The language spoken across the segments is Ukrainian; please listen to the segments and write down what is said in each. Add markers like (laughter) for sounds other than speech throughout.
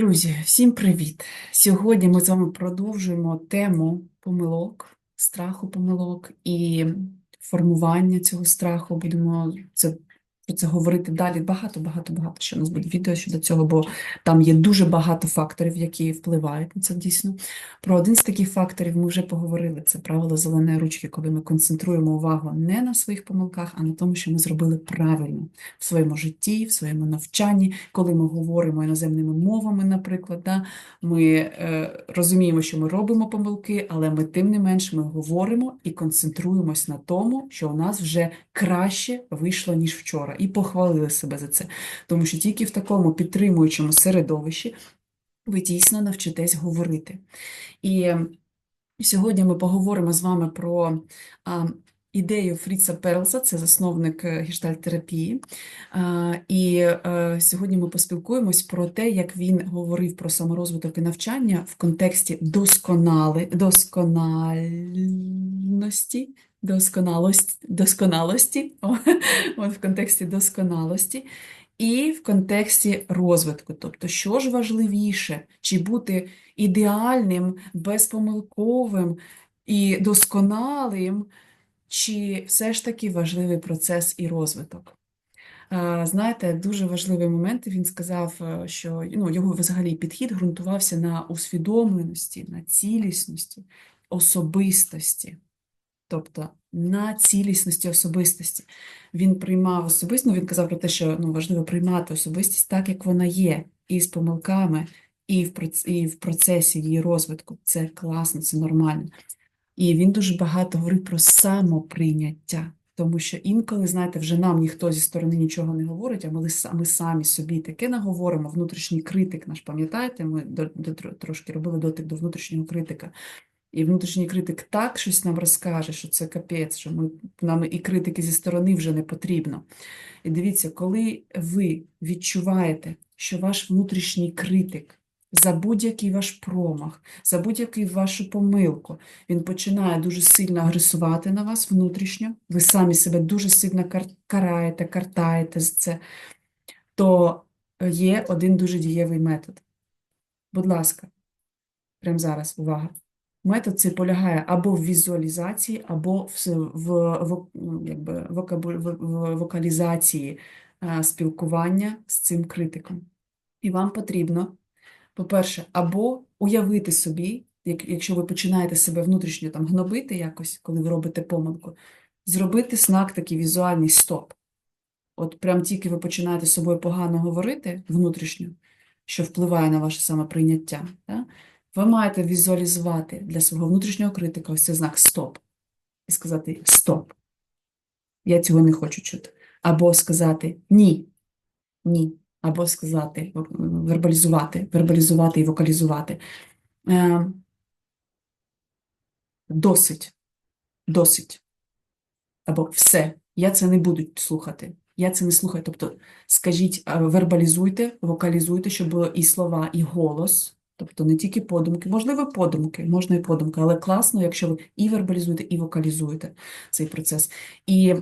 Друзі, всім привіт! Сьогодні ми з вами продовжуємо тему помилок, страху помилок і формування цього страху. Будемо це, про це говорити далі. Багато, багато, багато що у нас буде відео щодо цього, бо там є дуже багато факторів, які впливають на це дійсно. Про один з таких факторів ми вже поговорили. Це правило зеленої ручки, коли ми концентруємо увагу не на своїх помилках, а на тому, що ми зробили правильно в своєму житті, в своєму навчанні, коли ми говоримо іноземними мовами, наприклад, да, ми е, розуміємо, що ми робимо помилки, але ми тим не менш ми говоримо і концентруємось на тому, що у нас вже краще вийшло, ніж вчора, і похвалили себе за це. Тому що тільки в такому підтримуючому середовищі ви дійсно навчитесь говорити. І сьогодні ми поговоримо з вами про ідею Фріца Перлса, це засновник е, І е, сьогодні ми поспілкуємось про те, як він говорив про саморозвиток і навчання в контексті досконали, доскональності, досконалості, досконалості, от в контексті досконалості. І в контексті розвитку, тобто, що ж важливіше, чи бути ідеальним, безпомилковим і досконалим, чи все ж таки важливий процес і розвиток. Знаєте, дуже важливий момент. Він сказав, е, що ну, його взагалі підхід ґрунтувався на усвідомленості, на цілісності, особистості. Тобто на цілісності особистості. Він приймав особистість, ну, він казав про те, що ну, важливо приймати особистість так, як вона є, і з помилками, і в, і в процесі її розвитку. Це класно, це нормально. І він дуже багато говорив про самоприйняття, тому що інколи, знаєте, вже нам ніхто зі сторони нічого не говорить, а ми, ми самі собі таке наговоримо. Внутрішній критик наш, пам'ятаєте, ми до, до, трошки робили дотик до внутрішнього критика. І внутрішній критик так щось нам розкаже, що це капець, що ми, нам і критики зі сторони вже не потрібно. І дивіться, коли ви відчуваєте, що ваш внутрішній критик за будь-який ваш промах, за будь-який вашу помилку, він починає дуже сильно агресувати на вас внутрішньо, ви самі себе дуже сильно кар- караєте, картаєте за це, то є один дуже дієвий метод. Будь ласка, прямо зараз, увага. Метод цей полягає або в візуалізації, або в, в, якби, вокалізації е, спілкування з цим критиком. І вам потрібно, по-перше, або уявити собі, як, якщо ви починаєте себе внутрішньо там гнобити якось, коли ви робите помилку, зробити знак такий візуальний стоп. От прям тільки ви починаєте з собою погано говорити внутрішньо, що впливає на ваше самоприйняття, да? Ви маєте візуалізувати для свого внутрішнього критика ось цей знак стоп. І сказати стоп. Я цього не хочу чути. Або сказати ні, ні. Або сказати, вербалізувати, вербалізувати і вокалізувати. Е, Досить, досить. Або все, я це не буду слухати. Я це не слухаю. Тобто, скажіть, вербалізуйте, вокалізуйте, щоб було і слова, і голос. Тобто не тільки подумки, можливо, подумки, можна і подумки, але класно, якщо ви і вербалізуєте, і вокалізуєте цей процес. І,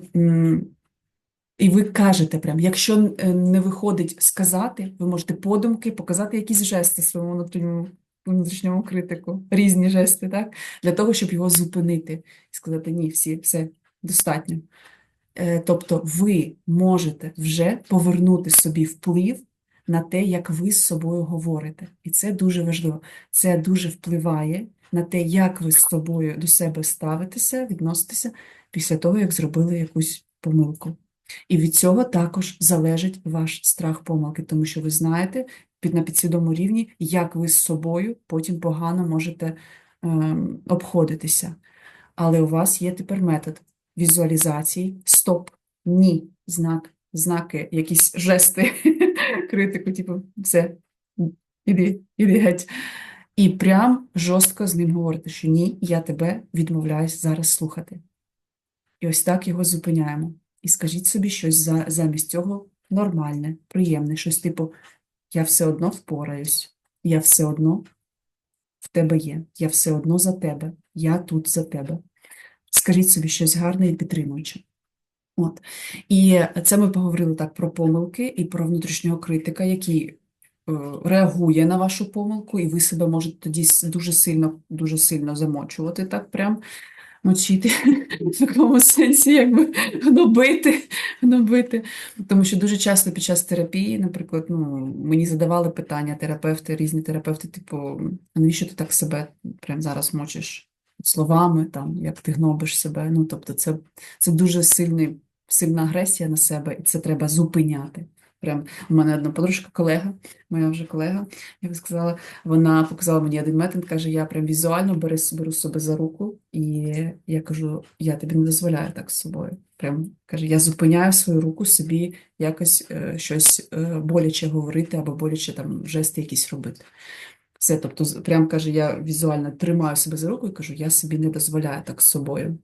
і ви кажете прям, якщо е, не виходить сказати, ви можете подумки, показати якісь жести своєму внутрішньому, внутрішньому критику, різні жести, так? Для того, щоб його зупинити і сказати, ні, всі, все, достатньо. Е, Тобто ви можете вже повернути собі вплив на те, як ви з собою говорите. І це дуже важливо. Це дуже впливає на те, як ви з собою до себе ставитеся, відноситеся після того, як зробили якусь помилку. І від цього також залежить ваш страх помилки, тому що ви знаєте під, на підсвідомому рівні, як ви з собою потім погано можете ем, обходитися. Але у вас є тепер метод візуалізації, стоп, ні, знак, знаки, якісь жести, (laughs) критику, типу, все, іди, іди геть. І прям жорстко з ним говорити, що ні, я тебе відмовляюсь зараз слухати. І ось так його зупиняємо. І скажіть собі щось за, замість цього нормальне, приємне, щось типу, я все одно впораюсь, я все одно в тебе є, я все одно за тебе, я тут за тебе. Скажіть собі щось гарне і підтримуюче. От. І це ми поговорили так про помилки і про внутрішнього критика, які е, реагує на вашу помилку, і ви себе можете тоді дуже сильно, дуже сильно замочувати, так прям мочити в такому сенсі, якби гнобити, гнобити. Тому що дуже часто під час терапії, наприклад, ну, мені задавали питання терапевти, різні терапевти, типу, навіщо ти так себе прямо зараз мочиш словами, там, як ти гнобиш себе. Ну, тобто це, це дуже сильний, сильна агресія на себе, і це треба зупиняти. Прям у мене одна подружка, колега, моя вже колега, як сказала, вона показала мені один метод, каже, я прям візуально беру, беру себе за руку, і я кажу, я тобі не дозволяю так з собою. Прям каже, я зупиняю свою руку собі якось е, щось е, боляче говорити або боляче там жести якісь робити. Все, тобто, прям каже, я візуально тримаю себе за руку і кажу, я собі не дозволяю так з собою.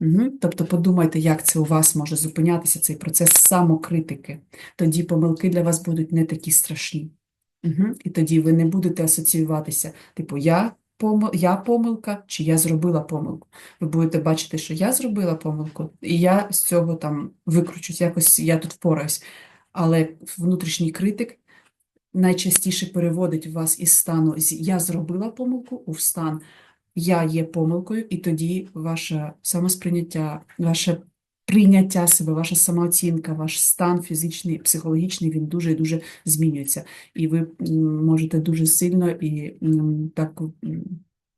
Угу. Тобто подумайте, як це у вас може зупинятися, цей процес самокритики. Тоді помилки для вас будуть не такі страшні. Угу. І тоді ви не будете асоціюватися, типу, я, помил... я помилка чи я зробила помилку. Ви будете бачити, що я зробила помилку, і я з цього там викручусь, якось я тут впораюсь. Але внутрішній критик найчастіше переводить вас із стану я зробила помилку у стан я є помилкою, і тоді ваше самосприйняття, ваше прийняття себе, ваша самооцінка, ваш стан фізичний, психологічний, він дуже і дуже змінюється. І ви можете дуже сильно і так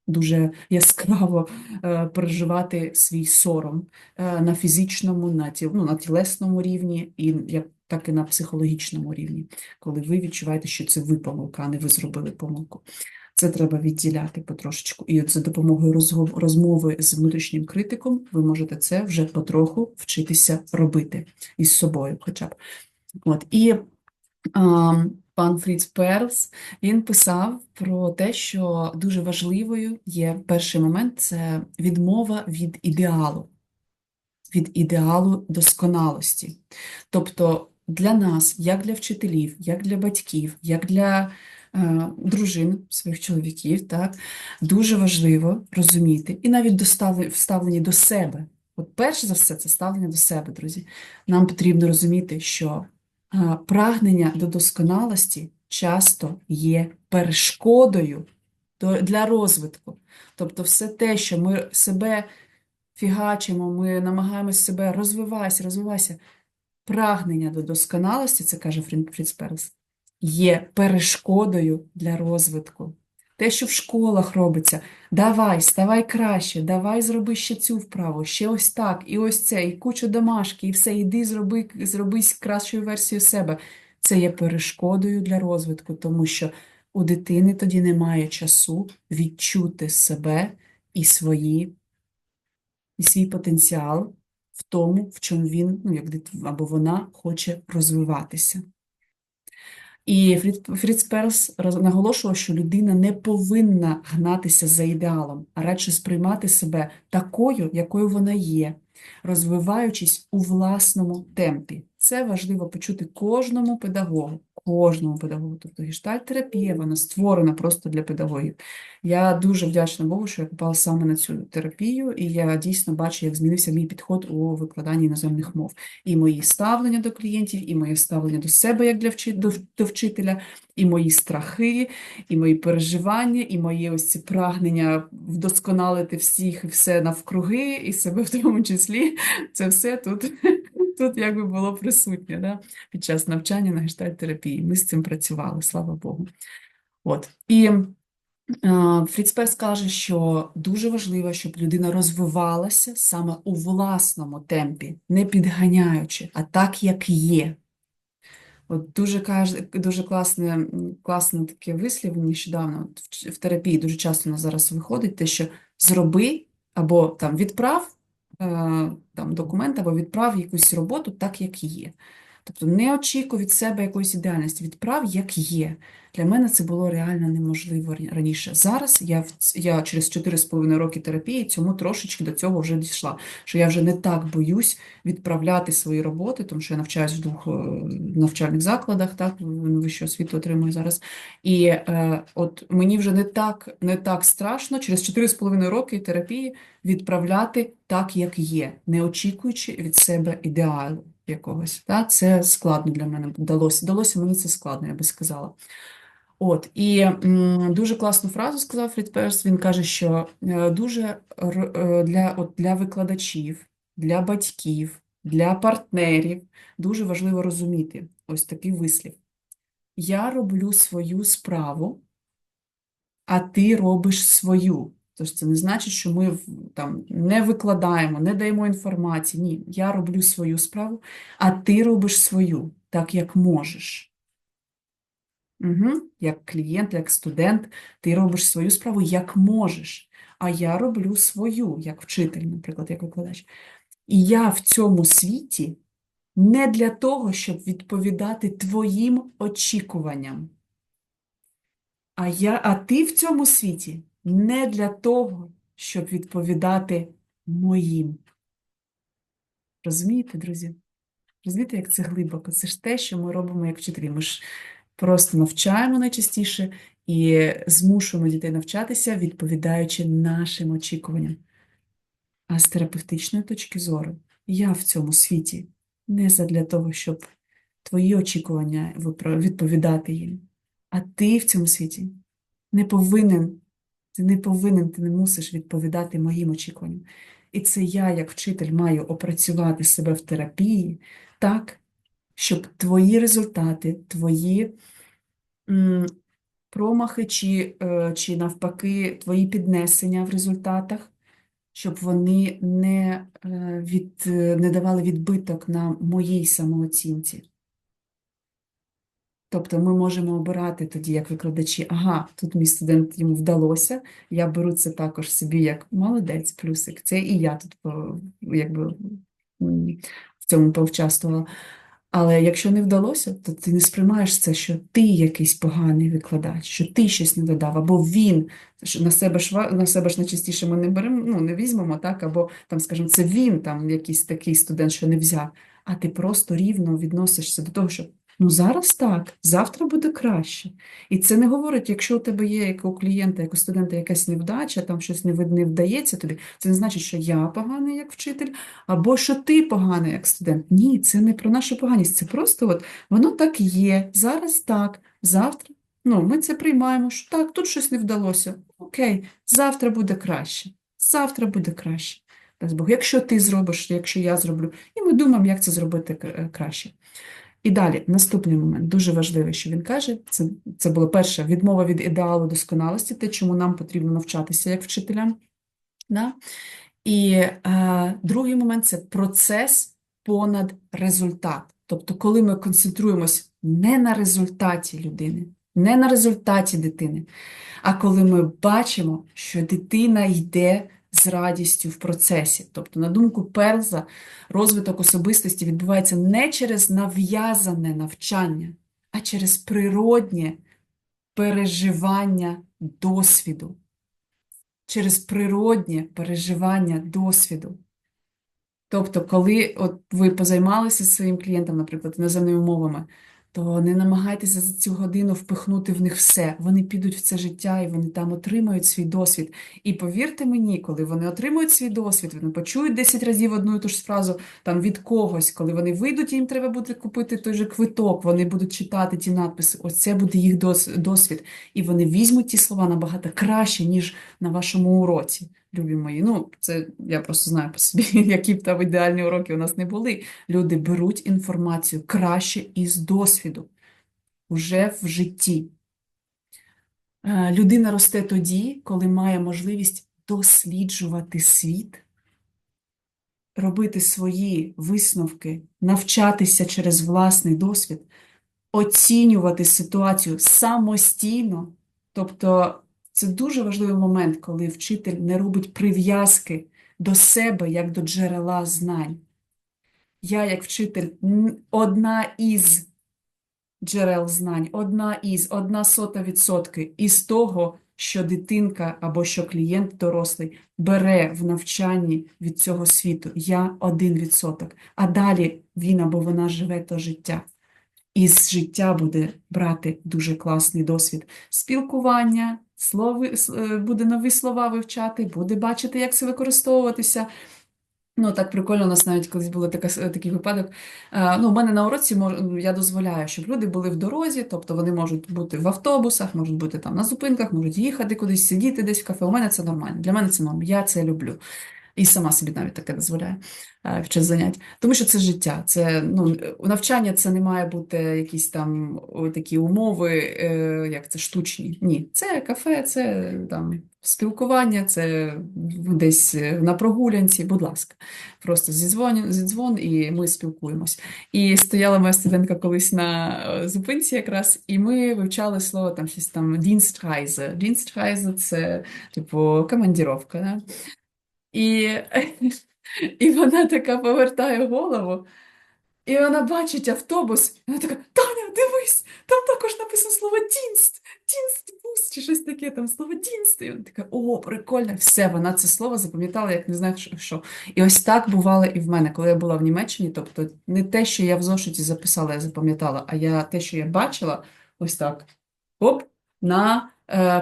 дуже яскраво е, переживати свій сором е, на фізичному, на ну, на тілесному рівні, і як так і на психологічному рівні, коли ви відчуваєте, що це ви помилка, а не ви зробили помилку. Це треба відділяти потрошечку. І от за допомогою розмови з внутрішнім критиком ви можете це вже потроху вчитися робити із собою хоча б. От. І а, пан Фріц Перлс, він писав про те, що дуже важливою є перший момент – це відмова від ідеалу, від ідеалу досконалості. Тобто для нас, як для вчителів, як для батьків, як для дружин своїх чоловіків, так, дуже важливо розуміти, і навіть до ставле- до себе. От перше за все, це ставлення до себе, друзі. Нам потрібно розуміти, що е, прагнення до досконалості часто є перешкодою до- для розвитку. Тобто все те, що ми себе фігачимо, ми намагаємось себе розвивайся, розвивайся. Прагнення до досконалості, це каже Фріц Перлс, є перешкодою для розвитку. Те, що в школах робиться, давай, ставай краще, давай зроби ще цю вправу, ще ось так, і ось це, і кучу домашки, і все, іди зроби, зроби кращою версією себе. Це є перешкодою для розвитку, тому що у дитини тоді немає часу відчути себе і свої, і свій потенціал в тому, в чому він, ну, як дит- або вона хоче розвиватися. І Фріц Перс наголошував, що людина не повинна гнатися за ідеалом, а радше сприймати себе такою, якою вона є, розвиваючись у власному темпі. Це важливо почути кожному педагогу, кожному педагогу. Тобто гештальт-терапія, вона створена просто для педагогів. Я дуже вдячна Богу, що я попала саме на цю терапію, і я дійсно бачу, як змінився мій підход у викладанні іноземних мов. І мої ставлення до клієнтів, і моє ставлення до себе як для вчи... до, до вчителя, і мої страхи, і мої переживання, і мої ось ці прагнення вдосконалити всіх і все навкруги, і себе в тому числі. Це все тут, тут якби було присутнє да? під час навчання на гештальт-терапії. Ми з цим працювали, слава Богу. От. І е, Фріц каже, що дуже важливо, щоб людина розвивалася саме у власному темпі, не підганяючи, а так, як є. От дуже дуже класне, класне таке вислів нещодавно в, терапії дуже часто у зараз виходить те, що зроби або там відправ там документ, або відправ якусь роботу так, як є. Тобто не очікуй від себе якоїсь ідеальності, відправ як є. Для мене це було реально неможливо раніше. Зараз я, я через 4,5 роки терапії цьому трошечки до цього вже дійшла, що я вже не так боюсь відправляти свої роботи, тому що я навчаюсь в двох е, навчальних закладах, так, вищу освіту отримую зараз. І е, от мені вже не так, не так страшно через 4,5 роки терапії відправляти так, як є, не очікуючи від себе ідеалу якогось. Так? Це складно для мене далося. Далося мені це складно, я би сказала. От, і м, дуже класну фразу сказав Фрід Перс. Він каже, що е, дуже е, для, от, для викладачів, для батьків, для партнерів дуже важливо розуміти ось такий вислів. Я роблю свою справу, а ти робиш свою. Тож це не значить, що ми там не викладаємо, не даємо інформації. Ні, я роблю свою справу, а ти робиш свою, так як можеш. Угу. Як клієнт, як студент, ти робиш свою справу як можеш, а я роблю свою, як вчитель, наприклад, як викладач. І я в цьому світі не для того, щоб відповідати твоїм очікуванням. А я, а ти в цьому світі не для того, щоб відповідати моїм. Розумієте, друзі? Розумієте, як це глибоко? Це ж те, що ми робимо як вчителі. Ми ж просто навчаємо найчастіше і змушуємо дітей навчатися, відповідаючи нашим очікуванням. А з терапевтичної точки зору, я в цьому світі не задля того, щоб твої очікування відповідати їм. А ти в цьому світі не повинен, ти не повинен, ти не мусиш відповідати моїм очікуванням. І це я, як вчитель, маю опрацювати себе в терапії так, щоб твої результати, твої промахи чи, е, чи навпаки твої піднесення в результатах, щоб вони не, е, від, не давали відбиток на моїй самооцінці. Тобто ми можемо обирати тоді, як викладачі, ага, тут мій студент йому вдалося, я беру це також собі як молодець, плюсик. Це і я тут якби в цьому поучаствувала. Але якщо не вдалося, то ти не сприймаєш це, що ти якийсь поганий викладач, що ти щось не додав, або він що на себе ж на себе ж найчастіше ми не беремо, ну не візьмемо, так, або там, скажімо, це він там якийсь такий студент, що не взяв, а ти просто рівно відносишся до того, що ну зараз так, завтра буде краще. І це не говорить, якщо у тебе є як у клієнта, як у студента якась невдача, там щось не, не вдається тобі, це не значить, що я поганий як вчитель, або що ти поганий як студент. Ні, це не про нашу поганість, це просто от воно так є, зараз так, завтра. Ну, ми це приймаємо, що так, тут щось не вдалося. Окей, завтра буде краще. Завтра буде краще. Дасть Бог, якщо ти зробиш, якщо я зроблю, і ми думаємо, як це зробити краще. І далі, наступний момент, дуже важливий, що він каже, це, це було перше, відмова від ідеалу досконалості, те, чому нам потрібно навчатися як вчителям. Да? І е, другий момент це процес понад результат. Тобто, коли ми концентруємось не на результаті людини, не на результаті дитини, а коли ми бачимо, що дитина йде з радістю в процесі. Тобто, на думку Перлза, розвиток особистості відбувається не через нав'язане навчання, а через природнє переживання досвіду через природнє переживання досвіду. Тобто, коли от ви позаймалися своїм клієнтом, наприклад, іноземними мовами, то не намагайтеся за цю годину впихнути в них все. Вони підуть в це життя і вони там отримають свій досвід. І повірте мені, коли вони отримують свій досвід, вони почують 10 разів одну і ту ж фразу там від когось, коли вони вийдуть, їм треба буде купити той же квиток, вони будуть читати ті надписи. Ось це буде їх дос- досвід. І вони візьмуть ті слова набагато краще, ніж на вашому уроці. Любі мої, ну це я просто знаю по собі, (laughs) які б там ідеальні уроки у нас не були. Люди беруть інформацію краще із досвіду, уже в житті. Е, Людина росте тоді, коли має можливість досліджувати світ, робити свої висновки, навчатися через власний досвід, оцінювати ситуацію самостійно. Тобто це дуже важливий момент, коли вчитель не робить прив'язки до себе як до джерела знань. Я, як вчитель, одна із джерел знань, одна із, одна сота відсотки із того, що дитинка або що клієнт дорослий бере в навчанні від цього світу. Я один відсоток. А далі він або вона живе то життя. І з життя буде брати дуже класний досвід спілкування, слови, е, буде нові слова вивчати, буде бачити, як це використовуватися Ну, так прикольно, у нас навіть колись був така, такий випадок. Е, Ну, у мене на уроці мож, я дозволяю, щоб люди були в дорозі, тобто вони можуть бути в автобусах, можуть бути там на зупинках, можуть їхати кудись, сидіти десь в кафе. У мене це нормально. Для мене це норм. Я це люблю. І сама собі навіть таке дозволяю е, під час занять. Тому що це життя. Це, ну, навчання це не має бути якісь там такі умови, е, як це штучні. Ні, це кафе, це там спілкування, це десь на прогулянці, будь ласка. Просто зідзвон, зідзвон і ми спілкуємось. І стояла моя студентка колись на е, зупинці якраз, і ми вивчали слово там щось там Dienstreise. Dienstreise – це типу командіровка. Да? І, (laughs) і вона така повертає голову, і вона бачить автобус, і вона така: Таня, дивись, там також написано слово «дінст», «дінстбус» чи щось таке, там слово «дінст». І вона така, о, прикольно. Все, вона це слово запам'ятала, як не знаю, що-. І ось так бувало і в мене, коли я була в Німеччині. Тобто не те, що я в зошиті записала, я запам'ятала, а я те, що я бачила, ось так. Оп, на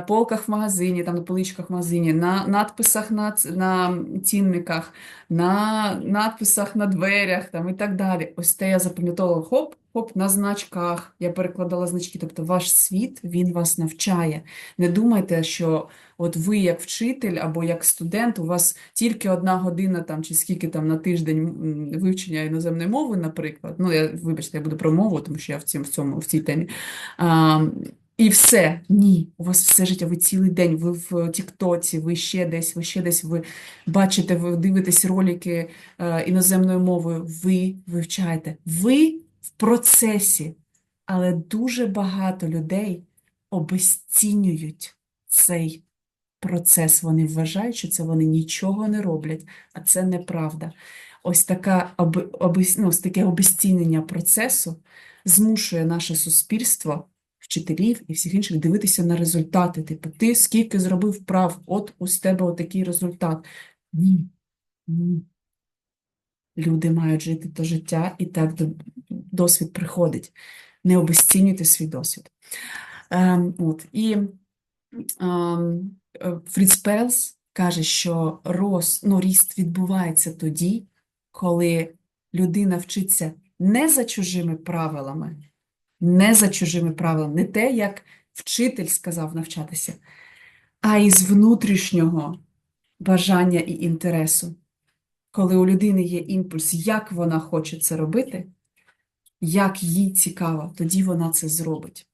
полках в магазині, там на поличках в магазині, на надписах на, на цінниках, на надписах на дверях там, і так далі. Ось те я запам'ятовувала хоп, хоп, на значках. Я перекладала значки. Тобто ваш світ, він вас навчає. Не думайте, що от ви як вчитель або як студент, у вас тільки одна година там, чи скільки там на тиждень вивчення іноземної мови, наприклад. Ну, я, вибачте, я буду про мову, тому що я в цьому, в цьому, в цій темі. А, і все. Ні, у вас все життя, ви цілий день, ви в Тіктоці, ви ще десь, ви ще десь, ви бачите, ви дивитесь ролики е, іноземною мовою, ви вивчаєте. Ви в процесі, але дуже багато людей обесцінюють цей процес. Вони вважають, що це вони нічого не роблять, а це неправда. Ось така ну, таке обесцінення процесу змушує наше суспільство, вчителів і всіх інших дивитися на результати. Типу, ти скільки зробив вправ, от у тебе отакий результат. Ні, ні. Люди мають жити то життя, і так досвід приходить. Не обесцінюйте свій досвід. Ем, от, і ем, е, Фріц Перлс каже, що рост, ну, ріст відбувається тоді, коли людина вчиться не за чужими правилами, не за чужими правилами, не те, як вчитель сказав навчатися, а із внутрішнього бажання і інтересу. Коли у людини є імпульс, як вона хоче це робити, як їй цікаво, тоді вона це зробить.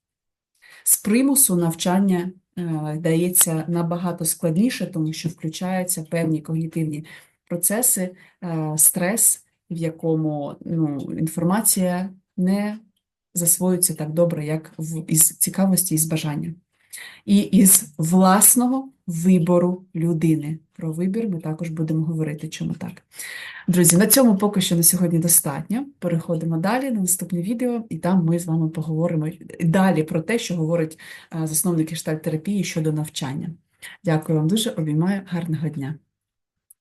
З примусу навчання е, дається набагато складніше, тому що включаються певні когнітивні процеси, е, стрес, в якому ну, інформація не засвоюється так добре, як в, із цікавості і з бажання. І із власного вибору людини. Про вибір ми також будемо говорити, чому так. Друзі, на цьому поки що на сьогодні достатньо. Переходимо далі на наступне відео, і там ми з вами поговоримо далі про те, що говорить е, засновник гештальт-терапії щодо навчання. Дякую вам дуже, обіймаю, гарного дня!